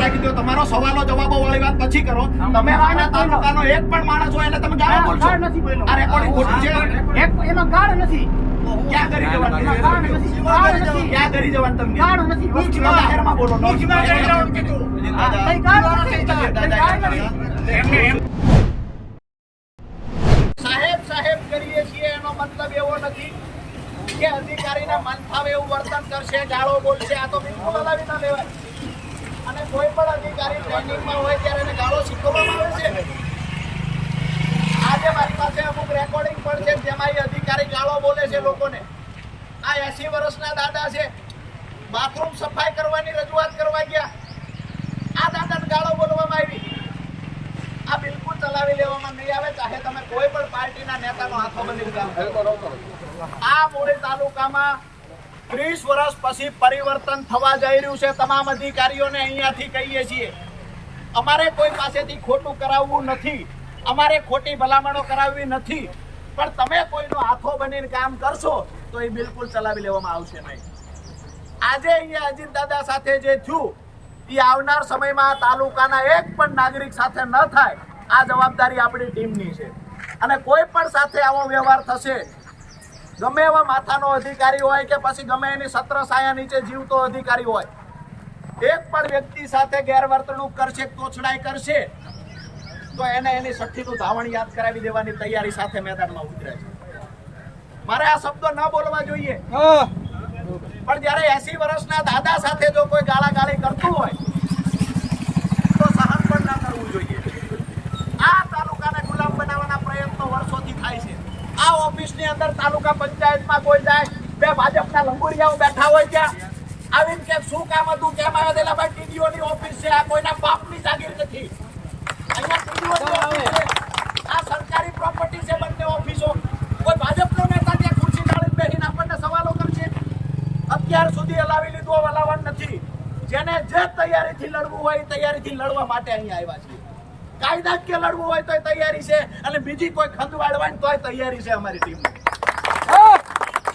રાખી દો. તમારો સવાલો જવાબો વાળી વાત પછી કરો. તમે આના તાલુકાનો એક પણ માણસ હોય એટલે તમે ગાળો બોલશો? બોલ્યો. આ રેકોર્ડિંગ ખોટું છે? એમાં ગાળ નથી. ક્યાં કરી જવાનું? ક્યાં કરી જવાનું તમને? જાહેરમાં બોલો સાહેબ સાહેબ કરીએ છીએ એનો મતલબ એવો નથી. કે અધિકારીને મન ફાવે એવું વર્તન કરશે ગાળો બોલશે, આ તો બિલકુલ હલાવી ના લેવાય અને કોઈ પણ અધિકારી ટ્રેનિંગમાં હોય ત્યારે એને ગાળો શીખવવામાં આવે છે. આજે મારી પાસે અમુક રેકોર્ડિંગ પણ છે, જેમાં એ અધિકારી ગાળો બોલે છે લોકોને. આ એસી વર્ષના દાદા છે. બાથરૂમ સફાઈ કરવાની રજૂઆત કરવા ગયા આ દાદાને ગાળો બોલવામાં આવી આ બિલકુલ ચલાવી નહીં આવે ચાહે તમે કોઈ પણ પાર્ટીના નેતાનો હાથો બની આ મૂળી તાલુકામાં ત્રીસ વર્ષ પછી પરિવર્તન થવા જઈ રહ્યું છે. તમામ અધિકારીઓને અહીંયાથી કહીએ છીએ અમારે કોઈ પાસેથી ખોટું કરાવવું નથી. અમારે ખોટી ભલામણો કરાવવી નથી. પણ તમે કોઈનો હાથો બનીને કામ કરશો તો એ બિલકુલ ચલાવી લેવામાં આવશે નહીં. આજે અહીંયા અજીત દાદા સાથે જે થયું એ આવનાર સમયમાં તાલુકાના એક પણ નાગરિક સાથે ન થાય. આ જવાબદારી આપણી ટીમની છે. અને કોઈ પણ સાથે આવો વ્યવહાર થશે ગમે એવા માથાનો અધિકારી હોય કે પછી ગમે એની સત્ર સાયા નીચે જીવતો અધિકારી હોય એક પણ વ્યક્તિ સાથે ગેરવર્તણૂક કરશે તોછડાઈ કરશે તો એને એની સઠ્ઠીનું ધાવણ યાદ કરાવી દેવાની તૈયારી સાથે મેદાનમાં ઉતરે છે. મારે આ શબ્દો ન બોલવા જોઈએ. પણ જ્યારે એસી વર્ષના દાદા સાથે જો કોઈ ગાળાગાળી કરતું હોય તો સહન પણ ના કરવું જોઈએ આ તાલુકાને ગુલામ બનાવવાના પ્રયત્નો વર્ષોથી થાય છે. આ ઓફિસની અંદર તાલુકા પંચાયતમાં કોઈ જાય બે ભાજપના લંબુરિયાઓ બેઠા હોય ત્યાં આવીને કે શું કામ હતું કેમ આવ્યા તેલા ભાઈ ટીડીઓની ઓફિસ છે આ કોઈના બાપની જાગીર નથી. અહીંયા ઓફિસ છે. આ સરકારી પ્રોપર્ટી છે બંને ઓફિસો. કોઈ ભાજપનો નેતા ત્યાં ખુરશી ડાળીને બેસીને આપણને સવાલો કરશે? અત્યાર સુધી હલાવી લીધું હલાવવાનું નથી. જેને જે તૈયારીથી લડવું હોય એ તૈયારીથી લડવા માટે અહીંયા આવ્યા છે. કાયદાકીય લડવું હોય તોય તૈયારી છે અને બીજી કોઈ ખંડ વાળવાની તોય તૈયારી છે અમારી ટીમ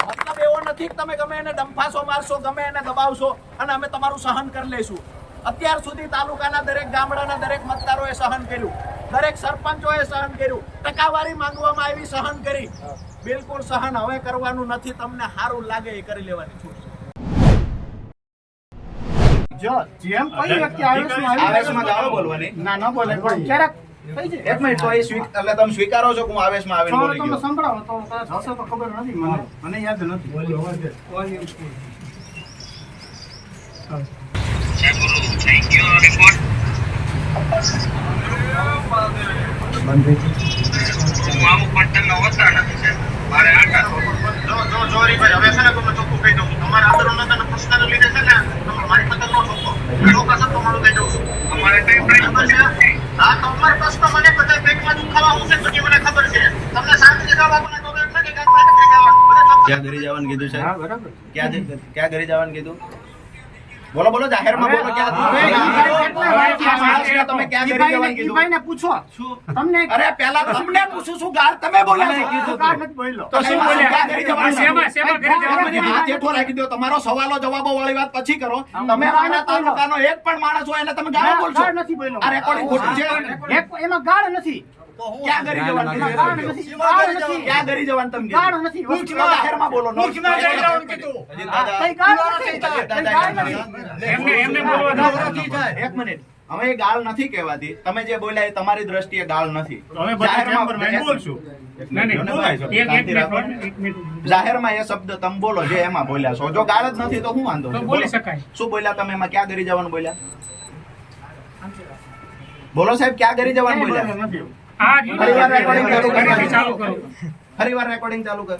મતલબ એવો નથી કે તમે ગમે એને ડંફાસો મારશો ગમે એને દબાવશો અને અમે તમારું સહન કરી લઈશું. અત્યાર સુધી તાલુકાના દરેક ગામડાના દરેક મતદારોએ સહન કર્યું. દરેક સરપંચોએ સહન કર્યું. ટકાવારી માંગવામાં આવી સહન કરી. બિલકુલ સહન હવે કરવાનું નથી. તમને સારું લાગે એ કરી લેવાની છૂટ છે. જો જેમ કોઈ વ્યક્તિ આવેશમાં આવી- આવેશમાં ગાળો બોલવાની. ના ન બોલે પણ ક્યારેક એક મિનિટ તો એ સ્વીક એટલે તમે સ્વીકારો છો કે હું આવેશમાં આવીને તો બોલી તમે સંભળાવો તો કદાચ હશે તો ખબર નથી મને મને યાદ નથી. જો જો જો હરીભાઈ, હવે છે ને તમને ચોખ્ખું કહી દઉં છું. તમારા આંદોલનના પ્રશ્નને લીધે છે ને તમે મારી સાથે ન ઠોકો. ચોક્કસ જ તમારું કહી દઉં છું. બરાબર છે? હા, તમારા પ્રશ્ન મને બધા પેટમાં દુખાવા હું છે પછી મને ખબર છે. તમને શાંતિથી જવાબ આપવાના તો એમ નથી કે આ સાથે થઈ જવાનું. બધા ચોખ્ખું. ક્યાં ઘરે જવાનું કીધું છે ક્યાં ક્યાં ઘરે જવાનું કીધું બોલો બોલો જાહેરમાં બોલો ક્યાં તમે ઘરે જવાનું કીધું પૂછો તમને અરે પહેલા તમને પૂછું છું ગાળ તમે બોલ્યા છો. ગાળ નથી બોલ્યો તો શું બોલ્યા? ક્યાં ઘરે જવાનું? શેમાં- શેમાં ઘરે જવાનું? હાથ હેઠો રાખી દો તમારો સવાલો જવાબો વાળી વાત પછી કરો તમે આના તાલુકાનો એક પણ માણસ હોય એને તમે ગાળો બોલશો નથી બોલ્યો આ રેકોર્ડિંગ ખોટું છે એમાં ગાળ નથી ક્યાં જવાનું? નથી જવાનું નથી જાહેરમાં બોલો નો કઈ ગાળ કઈ ગાળ નથી. એમને એમને બોલવા દો. એક મિનિટ. હવે એ ગાળ નથી કહેવાતી. તમે જે બોલ્યા એ તમારી દ્રષ્ટિએ ગાળ નથી. જાહેરમાં- એ શબ્દ તમે બોલો જે એમાં બોલ્યા છો. જો ગાળ જ નથી તો શું વાંધો બોલી શકાય. શું બોલ્યા તમે એમાં? ક્યાં ગરી જવાનું બોલ્યા? બોલો સાહેબ ક્યાં ગરી જવાનું બોલ્યા? નથી આ જ ફરી વાર recording ચાલુ કરો. ફરીથી ચાલુ કરો ફરી વાર રેકોર્ડિંગ ચાલુ કર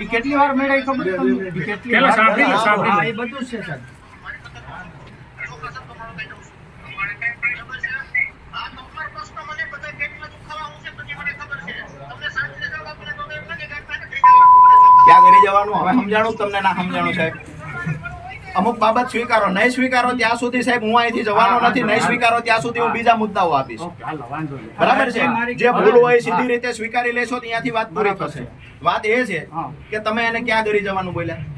ઈ કેટલી વાર મેળાઈ ખબર તમને? કેટલી પેલા સાંભળી લો, સાંભળી લો. એ બધું જ છે જવાનું. ક્યાં ઘરે જવાનું હવે સમજાણું તમને ના સમજાણું સાહેબ અમુક બાબત સ્વીકારો નહીં સ્વીકારો ત્યાં સુધી સાહેબ હું અહીંથી જવાનો નથી નહીં સ્વીકારો ત્યાં સુધી હું બીજા મુદ્દાઓ આપીશ. બરાબર છે? જે ભૂલ હોય સીધી રીતે સ્વીકારી લેશો ત્યાંથી વાત પૂરી થશે. વાત એ છે કે તમે એને ક્યાં ઘરી જવાનું બોલ્યા?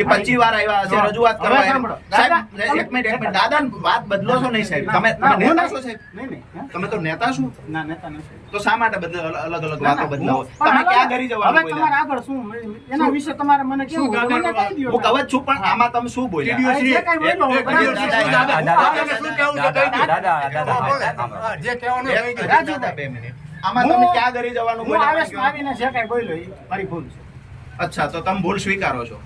કે પચી વાર આવ્યા હશે રજૂઆત કરવા સાહેબ દાદા, એક મિનિટ એક મિનિટ. દાદા વાત બદલો છો નહીં સાહેબ. તમે તમે નેતા. છો સાહેબ? તમે તો નેતા છો? ના નેતા નથી. તો શા માટે બદલ અલગ અલગ વાતો બદલાવો? તમે ક્યાં ઘરી જવાનું હવે તમારે આગળ શું? એના વિશે તમારે મને કેવું. હું કહું છું પણ આમાં તમે શું બોલ્યા? દાદા, દાદા, જે કહેવાનું. રાજુ બે મિનિટ આમાં તમે ક્યાં ઘરી જવાનું બોલ્યા? આવીને જે કઈ બોલ્યો મારી ભૂલ છે. અચ્છા, તો તમે ભૂલ સ્વીકારો છો.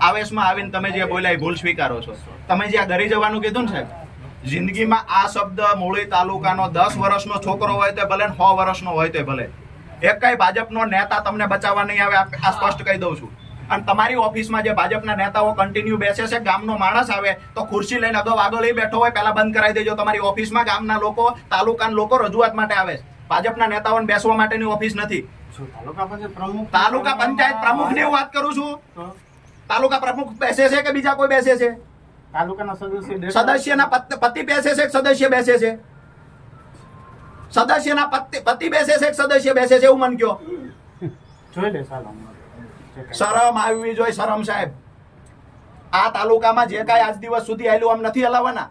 આવેશમાં આવીને તમે જે બોલ્યા એ ભૂલ સ્વીકારો છો. તમે જ્યાં ડરી જવાનું કીધું ને સાહેબ, જિંદગીમાં આ શબ્દ મૂળી તાલુકાનો દસ વર્ષનો છોકરો હોય તો ભલે સો વર્ષનો હોય તો ભલે. એક કઈ ભાજપનો નેતા તમને બચાવવા નહીં આવે, આ આ સ્પષ્ટ કહી દઉં છું. અને તમારી ઓફિસમાં જે ભાજપના નેતાઓ કન્ટિન્યુ બેસે છે, ગામનો માણસ આવે, તો ખુરશી લઈને અગાઉ આગળ લઈ બેઠો હોય, પહેલા બંધ કરાવી દેજો. તમારી ઓફિસમાં ગામના લોકો, તાલુકાના લોકો રજૂઆત માટે આવે છે. ભાજપના નેતાઓને બેસવા માટેની ઓફિસ નથી. તાલુકા પંચાયત પ્રમુખ હું વાત કરું છું. તાલુકા પ્રમુખ બેસે છે કે બીજા કોઈ બેસે છે? તાલુકાના સદસ્ય સદસ્યના પતિ બેસે છે સદસ્ય બેસે છે? સદસ્યના પતિ પતિ બેસે છે સદસ્ય બેસે છે એવું મન કયો. જોઈ લે. શરમ આવવી જોઈએ શરમ સાહેબ. આ તાલુકામાં જે કાંઈ આજ દિવસ સુધી આવેલું આમ નથી હલાવવાના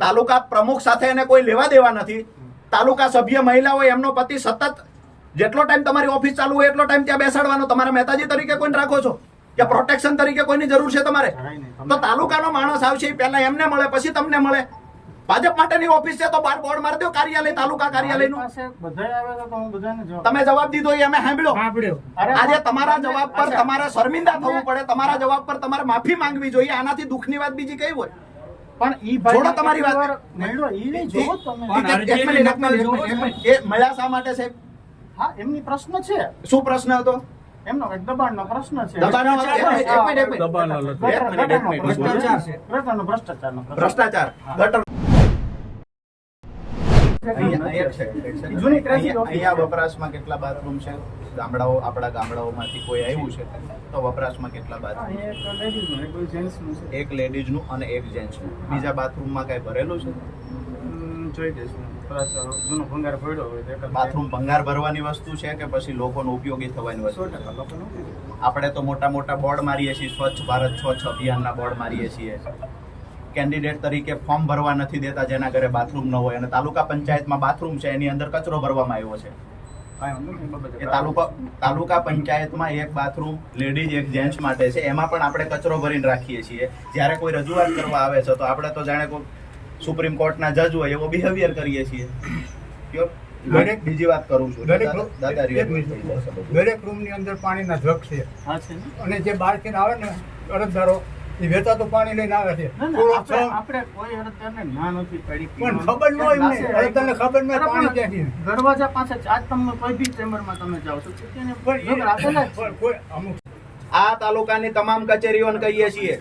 તાલુકા પ્રમુખ સાથે એને કોઈ લેવા દેવા નથી. તાલુકા સભ્ય મહિલા હોય એમનો પતિ સતત જેટલો ટાઈમ તમારી ઓફિસ ચાલુ હોય એટલો ટાઈમ ત્યાં બેસાડવાનો. તમારા મહેતાજી તરીકે કોઈને રાખો છો? કે પ્રોટેક્શન તરીકે કોઈની જરૂર છે તમારે? તો તાલુકાનો માણસ આવશે પહેલા એમને મળે પછી તમને મળે. ભાજપ માટેની ઓફિસ છે તો બાર બોર્ડ મારી દો કાર્યાલય તાલુકા કાર્યાલયનું. તમે જવાબ દીધો એ અમે સાંભળ્યો. આજે તમારા જવાબ પર તમારે શર્મિંદા થવું પડે તમારા જવાબ પર તમારે માફી માંગવી જોઈએ આનાથી દુઃખની વાત બીજી કઈ હોય? પણ ઈ ભાઈ છોડો તમારી વાત. મળ્યા શા માટે સાહેબ હા એમની પ્રશ્ન છે. શું પ્રશ્ન હતો? એમનો કંઈક દબાણનો પ્રશ્ન છે. દબાણનો હતો? એક મિનિટ, એક મિનિટ, એક મિનિટ. દબાણનો હતો. એક મિનિટ, એક મિનિટ. ભ્રષ્ટાચાર છે. ગટરનો ભ્રષ્ટાચારનો ભ્રષ્ટાચાર. ગટર. અહીંયા- અહીંયા- એક second, એક second. જૂની ક્રેડિટ અહીંયા- વપરાશમાં કેટલા બાથરૂમ છે? ગામડાઓ આપણા ગામડાઓમાંથી કોઈ આવ્યું છે? તો વપરાશમાં કેટલા બાથરૂમ એક લેડીઝનું, નું જેન્ટ્સનું એક લેડીઝનું અને એક જેન્ટ્સનું બીજા બાથરૂમમાં કઈ ભરેલું છે? જોઈ દઈશું જૂનો ભંગાર પડ્યો હોય બાથરૂમ ભંગાર ભરવાની વસ્તુ છે કે પછી લોકોનો ઉપયોગી થવાની વસ્તુ. આપણે તો મોટા મોટા બોર્ડ મારીએ છીએ સ્વચ્છ ભારત સ્વચ્છ અભિયાનના બોર્ડ મારીએ છીએ. કેન્ડિડેટ તરીકે ફોર્મ ભરવા નથી દેતા જેના ઘરે બાથરૂમ ન હોય. અને તાલુકા પંચાયતમાં બાથરૂમ છે એની અંદર કચરો ભરવામાં આવ્યો છે. એ તાલુકા તાલુકા પંચાયતમાં એક બાથરૂમ લેડીઝ એક જેન્ટ્સ માટે છે. એમાં પણ આપણે કચરો ભરીને રાખીએ છીએ. જ્યારે કોઈ રજૂઆત કરવા આવે છે તો આપણે તો જાણે કોઈ સુપ્રીમ કોર્ટના જજ હોય એવો બિહેવિયર કરીએ છીએ. દરેક- બીજી વાત કરું છું દરેક રૂમની અંદર પાણીના જગ છે? અને જે બહારથી આવે ને અરજદારો એ વેતા તો પાણી લઈને આવે છે. ના, ના, થોડોક આપણે કોઈ અરજદારને ના નથી પાડી. પણ ખબર ન હોય અરજદારને ખબર ન પાણી ક્યાંથી. દરવાજા પાસે આજ તમે કોઈ બી ચેમ્બરમાં તમે જાઓ છો તેને કોઈ અમુક આ તાલુકાની તમામ કચેરીઓને કહીએ છીએ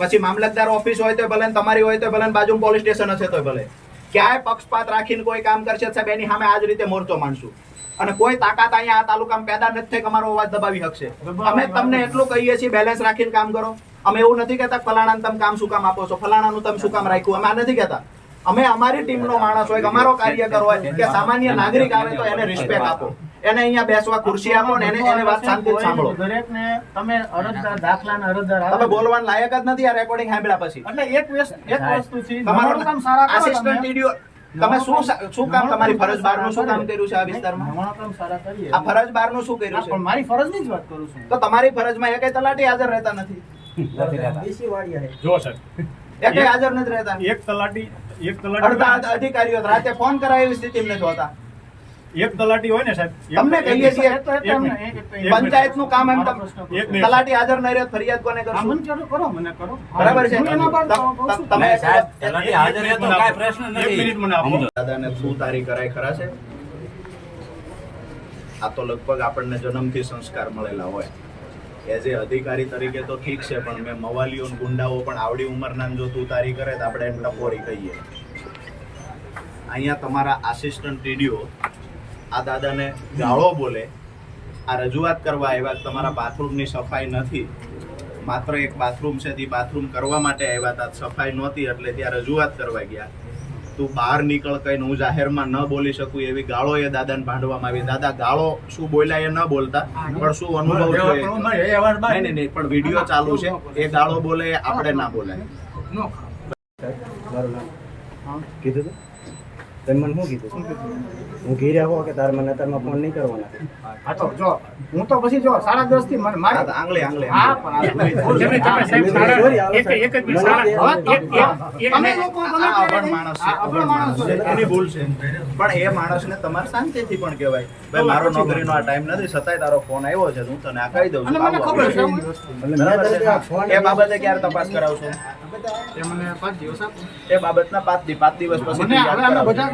પછી મામલતદાર ઓફિસ હોય તો ભલે તમારી હોય તો ભલે બાજુ પોલીસ સ્ટેશન હશે તો ભલે. ક્યાંય પક્ષપાત રાખીને કોઈ કામ કરશે સાહેબ, એની સામે આ જ રીતે મોરચો માંડશું. અને કોઈ તાકાત અહીંયા આ તાલુકામાં પેદા નથી થઈ અમારો અવાજ દબાવી શકશે. અમે તમને એટલું કહીએ છીએ બેલેન્સ રાખીને કામ કરો. અમે એવું નથી કહેતા ફલાણા તમે કામ શું કામ આપો છો, ફલાણાનું તમે શું કામ રાખ્યું, અમે આ નથી કહેતા. અમે અમારી ટીમનો માણસ હોય અમારો કાર્યકર હોય કે સામાન્ય નાગરિક આવે તો એને રિસ્પેક્ટ આપો. એને અહીંયા બેસવા ખુરશી આપો ને એને એને વાત શાંતિ સાંભળો. દરેકને તમે અરજદાર દાખલાના અરજદાર તમે બોલવાનું લાયક જ નથી આ રેકોર્ડિંગ સાંભળ્યા પછી. એટલે એક એક વસ્તુ છે તમારું કામ સારા આસિસ્ટન્ટ તમે. તમે શું શું કામ તમારી ફરજ બહારનું શું કામ કર્યું છે આ વિસ્તારમાં? કામ સારા કરીએ. આ ફરજ બહારનું શું કર્યું કર્યું પણ છે ફરજની જ વાત કરું છું. તો તમારી ફરજમાં એકે તલાટી હાજર રહેતા નથી. જો સર. એકે હાજર નથી રહેતા. એક તલાટી એક તલાટી અડધા અધિકારીઓ રાતે ફોન કરાય એવી સ્થિતિ નથી હોતા એક તલાટી હોય ને સાહેબ તમને કહીએ છીએ પંચાયત. પંચાયતનું કામ એમ. તલાટી હાજર ન રહે ફરિયાદ કોને કરશો? કરો, કરો મને કરો. બરાબર છે. તમે સાહેબ, તલાટી હાજર રહે તો કાઈ પ્રશ્ન નથી. એક મિનિટ મને આપો. દાદાને શું તારી કરાય ખરા છે? આ તો લગભગ આપણને જન્મથી સંસ્કાર મળેલા હોય. એઝ એ અધિકારી તરીકે તો ઠીક છે પણ મેં મવાલીઓ ગુંડાઓ પણ આવડી ઉંમરના જો તું તારી કરે તો આપણે એમ ટપોરી કહીએ. અહીંયા તમારા આસિસ્ટન્ટ ટીડીઓ આ દાદાને ગાળો બોલે આ રજૂઆત કરવા આવ્યા તમારા બાથરૂમની સફાઈ નથી. માત્ર એક બાથરૂમ છે તે બાથરૂમ કરવા માટે આવ્યા હતા. સફાઈ નહોતી એટલે ત્યાં રજૂઆત કરવા ગયા. તું બહાર નીકળ કઈ હું જાહેરમાં ન બોલી શકું એવી ગાળો એ દાદાને ભાંડવામાં આવી. દાદા ગાળો શું બોલ્યા એ ન બોલતા પણ શું અનુભવ નહીં નહીં નહીં પણ વીડિયો ચાલુ છે. એ ગાળો બોલે એ આપણે ના બોલાય. કીધું તમે મને શું કીધું? હું ઘી હો કે તારે મને અત્યારમાં ફોન નહીં કરવાના? હા તો જો હું તો પછી જો સાડા દસથી મને મારે આંગળે આંગળી હા, પણ આ- તમે સાહેબ એક એક જ મિનિટ હવે એક- એક- તમે લોકો ગમે આ ત્યારે- માણસ છે માણસ એની ભૂલ છે. પણ એ માણસને તમારે શાંતિથી પણ કહેવાય. ભાઈ મારો નોકરીનો આ ટાઈમ નથી છતાંય તારો ફોન આવ્યો છે હું તને આ કહી દઉં અને છું? એ બાબતે ક્યારે તપાસ કરાવશો? એ મને પાંચ દિવસ એ બાબતના પાંચ પાંચ દિવસ પછી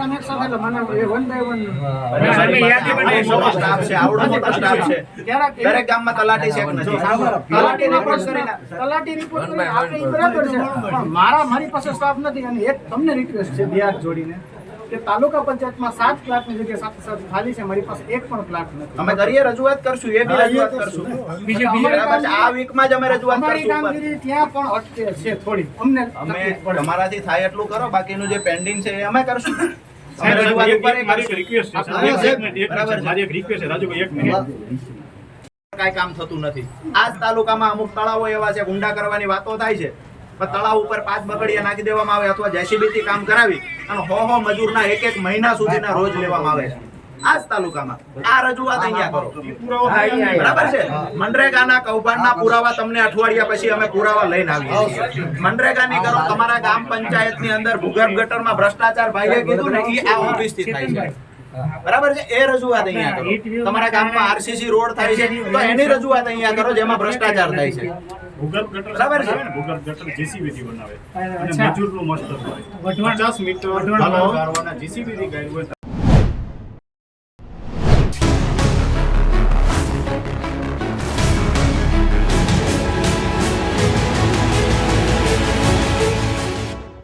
મને યાદ હવે અમે કરાવજો. બધા કામ એક સાથે એટલે મને એ one by one. અને સારી વાત, આ મોટો સ્ટાફ છે આવડો મોટો સ્ટાફ છે. દરેક ગામમાં તલાટી છે નથી. તલાટી report કરીને. તલાટી report કરીને આપણે બરાબર છે. મારા મારી પાસે સ્ટાફ નથી અને એક તમને રિક્વેસ્ટ છે બિહાર જોડીને કે તાલુકા પંચાયતમાં સાત પ્લાટની જગ્યાએ સાત સાત ખાલી છે મારી પાસે એક પણ પ્લાટ નથી. અમે કરીએ રજૂઆત કરશું એ બી રજૂઆત કરશું. બીજી બરાબર આ વીકમાં જ અમે રજૂઆત કરશું. કામગીરી ત્યાં પણ અટકે છે થોડી. અમને અમે અમારાથી તમારાથી થાય એટલું કરો બાકીનું જે પેન્ડિંગ છે એ અમે કરશું. કાંઈ કામ થતું નથી. આજ તાલુકામાં અમુક તળાવો એવા છે ગુંડા કરવાની વાતો થાય છે. પણ તળાવ ઉપર પાંચ બગડિયા નાખી દેવામાં આવે અથવા જેસીબી થી કામ કરાવી અને હો હો મજૂરના એક એક મહિના સુધીના રોજ લેવામાં આવે છે. આ તાલુકામાં. આ રજૂઆત અહીંયા કરો. બરાબર છે? મનરેગાના કૌભાંડના પુરાવા તમને અઠવાડિયા પછી અમે પુરાવા લઈને આવીએ મનરેગાની કરો તમારા ગામ પંચાયતની અંદર ભૂગર્ભ ગટરમાં ભ્રષ્ટાચાર ભાઈએ કીધું ને એ આ ઓફિસથી થાય છે. બરાબર છે? એ રજૂઆત અહીંયા કરો. તમારા ગામમાં આરસીસી રોડ થાય છે તો એની રજૂઆત અહીંયા કરો જેમાં ભ્રષ્ટાચાર થાય છે. ભૂગર્ભ ગટર બરાબર છે. ભૂગર્ભ ગટર JCB થી બનાવે. અને મજૂરનું મસ્તક હોય 50 મીટર વઢવાણ ગાળો ભાવ. ગાળવાના JCB થી ગાળ્યું હોય